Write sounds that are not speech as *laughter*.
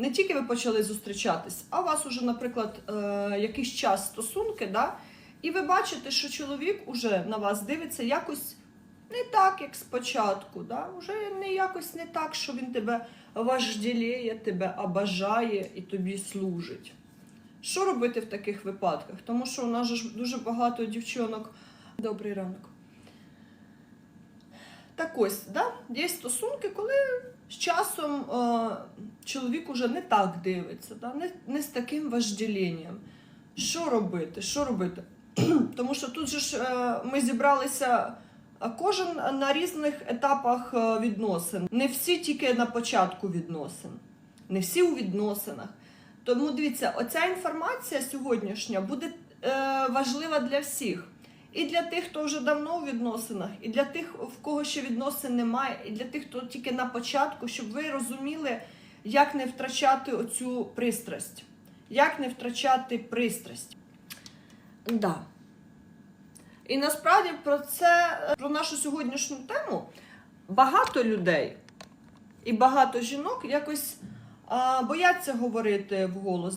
не тільки ви почали зустрічатись, а у вас уже, наприклад, е, якийсь час стосунки, да? і ви бачите, що чоловік уже на вас дивиться якось не так, як спочатку. Да? Уже не якось не так, що він тебе вожделіє, тебе обажає і тобі служить. Що робити в таких випадках? Тому що у нас ж дуже багато дівчонок. Добрий ранок. Так ось, да? є стосунки, коли з часом е, чоловік уже не так дивиться, да? не, не з таким вожделінням. Що робити? Що робити? *clears throat* Тому що тут же ж е, ми зібралися е, кожен на різних етапах е, відносин. Не всі тільки на початку відносин, не всі у відносинах. Тому дивіться, оця інформація сьогоднішня буде е, важлива для всіх. І для тих, хто вже давно у відносинах, і для тих, в кого ще відносин немає, і для тих, хто тільки на початку, щоб ви розуміли, як не втрачати оцю пристрасть. Як не втрачати пристрасть. Да. І насправді про це, про нашу сьогоднішню тему, багато людей і багато жінок якось а, бояться говорити вголос.